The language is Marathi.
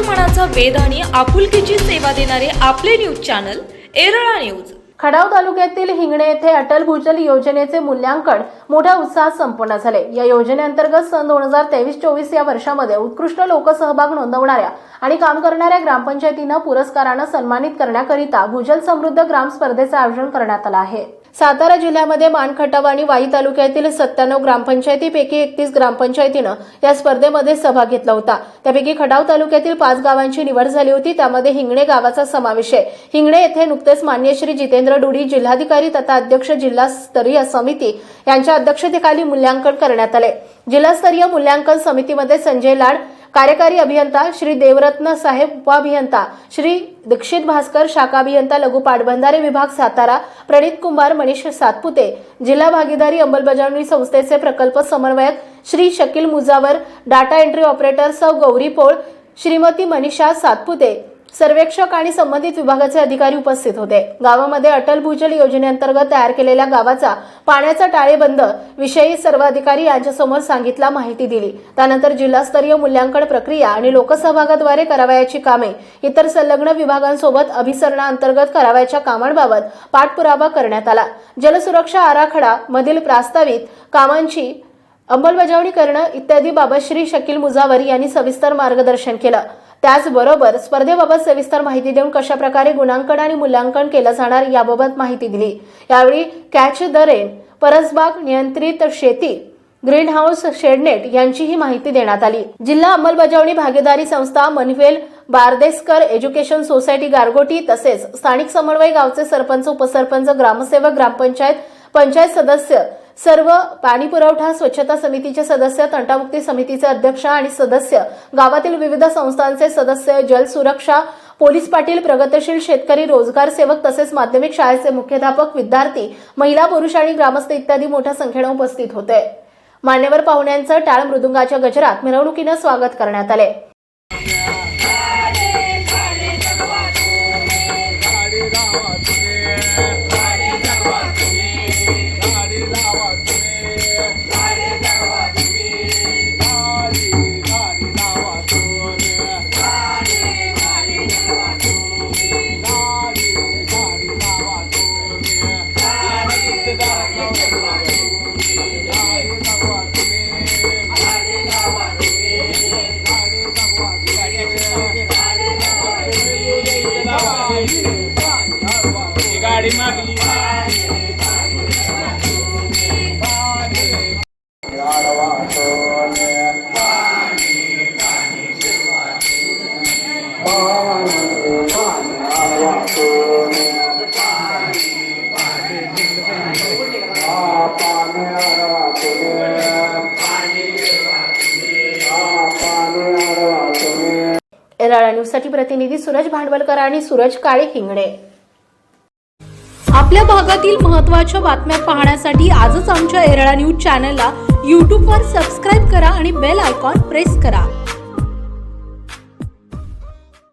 मनाचा वेध आणि आपुलकीची सेवा देणारे आपले news channel Erala news. Khadav तालुक्यातील हिंगणे येथे अटल भूजल योजनेचे मूल्यांकन मोठ्या उत्साहात संपन्न झाले. या योजनेअंतर्गत सन दोन हजार तेवीस चोवीस या वर्षामध्ये उत्कृष्ट लोकसहभाग नोंदवणाऱ्या आणि काम करणाऱ्या ग्रामपंचायतीनं पुरस्कारानं सन्मानित करण्याकरिता भूजल समृद्ध ग्राम स्पर्धेचं आयोजन करण्यात आलं आहे. सातारा जिल्ह्यामध्ये मानखटाव आणि वाई तालुक्यातील सत्त्याण्णव ग्रामपंचायतीपैकी एकतीस ग्रामपंचायतीनं या स्पर्धेमध्ये सहभाग घेतला होता. त्यापैकी खटाव तालुक्यातील पाच गावांची निवड झाली होती. त्यामध्ये हिंगणे गावाचा समावेश आहे. हिंगणे येथे नुकतेच मान्य श्री जितेंद्र डुडी जिल्हाधिकारी तथा अध्यक्ष जिल्हास्तरीय समिती यांच्या अध्यक्षतेखाली मूल्यांकन करण्यात आले जिल्हास्तरीय मूल्यांकन समितीमध्ये संजय लाड कार्यकारी अभियंता श्री देवरत्न साहेब उपाभियंता श्री दीक्षित भास्कर शाखा अभियंता लघु पाटबंधारे विभाग सातारा प्रणित कुमार मनीष सातपुते जिल्हा भागीदारी अंमलबजावणी संस्थेचे प्रकल्प समन्वयक Shri Shakeel Mujawar data entry operator सौ गौरी पोळ श्रीमती मनीषा सातपुते सर्वेक्षक आणि संबंधित विभागाचे अधिकारी उपस्थित होते. गावामध्ये अटल भूजल योजनेअंतर्गत तयार केलेल्या गावाचा पाण्याचा टाळेबंद विषयी सर्व अधिकारी यांच्यासमोर सांगितला माहिती दिली. त्यानंतर जिल्हास्तरीय मूल्यांकन प्रक्रिया आणि लोकसहभागाद्वारे करावयाची कामे इतर संलग्न विभागांसोबत अभिसरणाअंतर्गत करावयाच्या कामांबाबत पाठपुरावा करण्यात आला. जलसुरक्षा आराखडा मधील प्रास्तावित कामांची अंमलबजावणी करणं इत्यादी बाबत श्री शकील मुजावर यांनी सविस्तर मार्गदर्शन केलं. त्याचबरोबर स्पर्धेबाबत सविस्तर माहिती देऊन कशा प्रकारे गुणांकन आणि मूल्यांकन केलं जाणार याबाबत माहिती दिली. यावेळी कॅच द रेन परसबाग नियंत्रित शेती ग्रीन हाऊस शेडनेट यांचीही माहिती देण्यात आली. जिल्हा अंमलबजावणी भागीदारी संस्था मनवेल बारदेसकर एज्युकेशन सोसायटी गारगोटी तसेच स्थानिक समन्वय गावचे सरपंच उपसरपंच ग्रामसेवक ग्रामपंचायत पंचायत सदस्य सर्व पाणी पुरवठा स्वच्छता समितीचे सदस्य तंटामुक्ती समितीचे अध्यक्ष आणि सदस्य गावातील विविध संस्थांचे सदस्य जल सुरक्षा पोलीस पाटील प्रगतशील शेतकरी रोजगार सेवक तसेच माध्यमिक शाळेचे मुख्याध्यापक विद्यार्थी महिला पुरुष आणि ग्रामस्थ इत्यादी मोठ्या संख्येने उपस्थित होते. मान्यवर पाहुण्यांचं टाळ मृदुंगाच्या गजरात मिरवणुकीनं स्वागत करण्यात आले. Thank you. एराळा न्यूजसाठी प्रतिनिधी सूरज भांडवलकर आणि सूरज काळे हिंगणे. आपल्या भागातील महत्त्वाच्या बातम्या पाहण्यासाठी आजच आमच्या एरळा न्यूज चॅनलला यूट्यूबवर सबस्क्राईब करा आणि बेल आयकॉन प्रेस करा.